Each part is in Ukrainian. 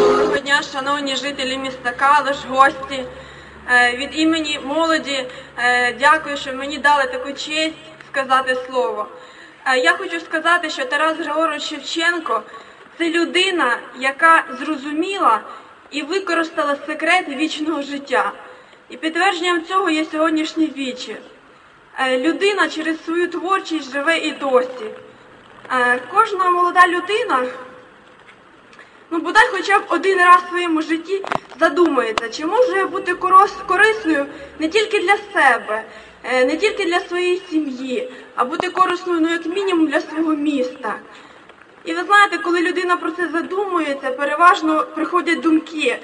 Доброго дня, шановні жителі міста Калиш, гості. Е, Від імені молоді е, дякую, що мені дали таку честь сказати слово. Е, Я хочу сказати, що Тарас Григорович Шевченко це людина, яка зрозуміла і використала секрет вічного життя. І підтвердженням цього є сьогоднішній вічір. Е, Людина через свою творчість живе і досі. Кожна молода людина ну бодай хоча б один раз в своєму житті задумається, чи можу я бути корисною не тільки для себе, е, не тільки для своєї сім'ї, а бути корисною, ну як мінімум для свого міста. І ви знаєте, коли людина про це задумується, переважно приходять думки.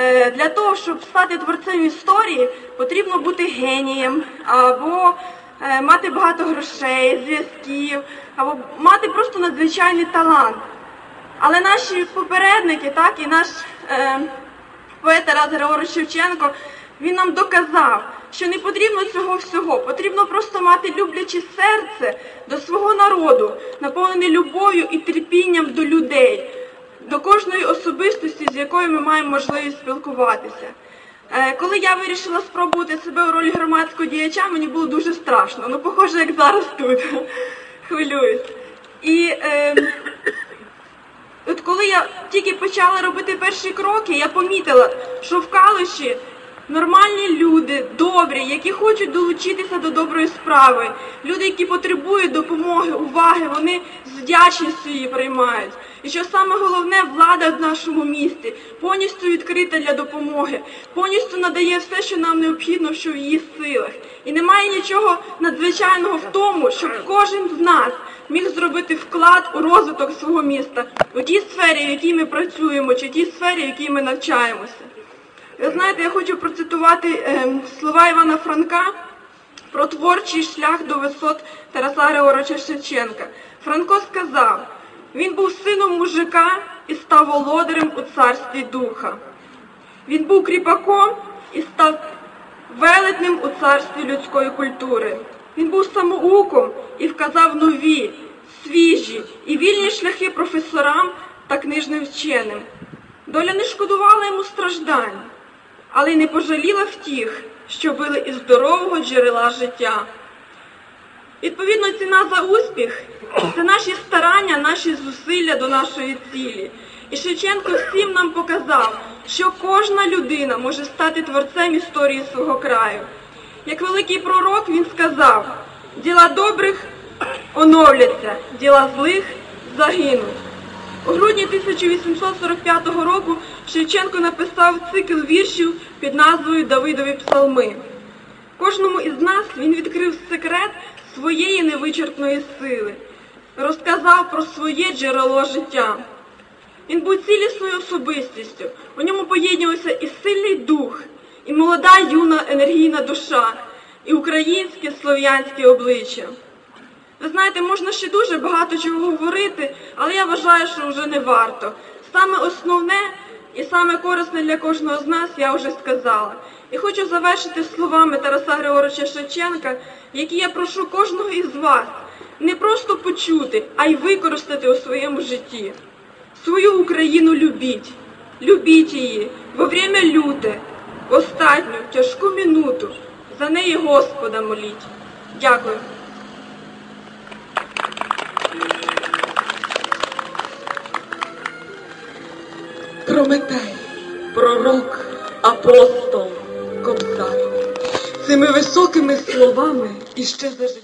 Е, Для того, щоб стати творцем історії, потрібно бути генієм або е, мати багато грошей, зв'язків, або мати просто надзвичайний талант. Але наші попередники, так, і наш поет Тарас Григорович Шевченко, він нам доказав, що не потрібно цього всього, потрібно просто мати любляче серце до свого народу, наповнене любов'ю і терпінням до людей, до кожної особистості, з якою ми маємо можливість спілкуватися. Е, Коли я вирішила спробувати себе у ролі громадського діяча, мені було дуже страшно. Ну, похоже, як зараз тут. Хвилююсь. І е, тільки почала робити перші кроки, я помітила, що в Калуші нормальні люди, добрі, які хочуть долучитися до доброї справи, люди, які потребують допомоги, уваги, вони з вдячністю її приймають. І що саме головне, влада в нашому місті повністю відкрита для допомоги, повністю надає все, що нам необхідно, що в її силах. І немає нічого надзвичайного в тому, щоб кожен з нас міг зробити вклад у розвиток свого міста, у тій сфері, в якій ми працюємо, чи тій сфері, в якій ми навчаємося. Ви знаєте, я хочу процитувати ем, слова Івана Франка про творчий шлях до висот Тараса Григоровича Шевченка. Франко сказав, він був сином мужика і став володарем у царстві духа. Він був кріпаком і став велетним у царстві людської культури. Він був самоуком і вказав нові, свіжі і вільні шляхи професорам та книжним вченим. Доля не шкодувала йому страждань, але й не пожаліла втіх, що били із здорового джерела життя. Відповідно, ціна за успіх це наші старання, наші зусилля до нашої цілі. І Шевченко всім нам показав, що кожна людина може стати творцем історії свого краю. Як великий пророк він сказав, діла добрих оновляться, діла злих загинуть. У грудні 1845 року Шевченко написав цикл віршів під назвою Давидові псалми. Кожному із нас він відкрив секрет своєї невичерпної сили, розказав про своє джерело життя. Він був цілісною особистістю, у ньому поєднувався і сильний дух, і молода юна енергійна душа, і українське слов'янське обличчя. Ви знаєте, можна ще дуже багато чого говорити, але я вважаю, що вже не варто. Саме основне і саме корисне для кожного з нас я вже сказала. І хочу завершити словами Тараса Григоровича Шевченка, які я прошу кожного із вас не просто почути, а й використати у своєму житті. Свою Україну любіть, любіть її во время люте, в останню тяжку мінуту за неї Господа моліть. Дякую. Прометей, пророк, апостол, кобзар. Цими високими словами іще за життя.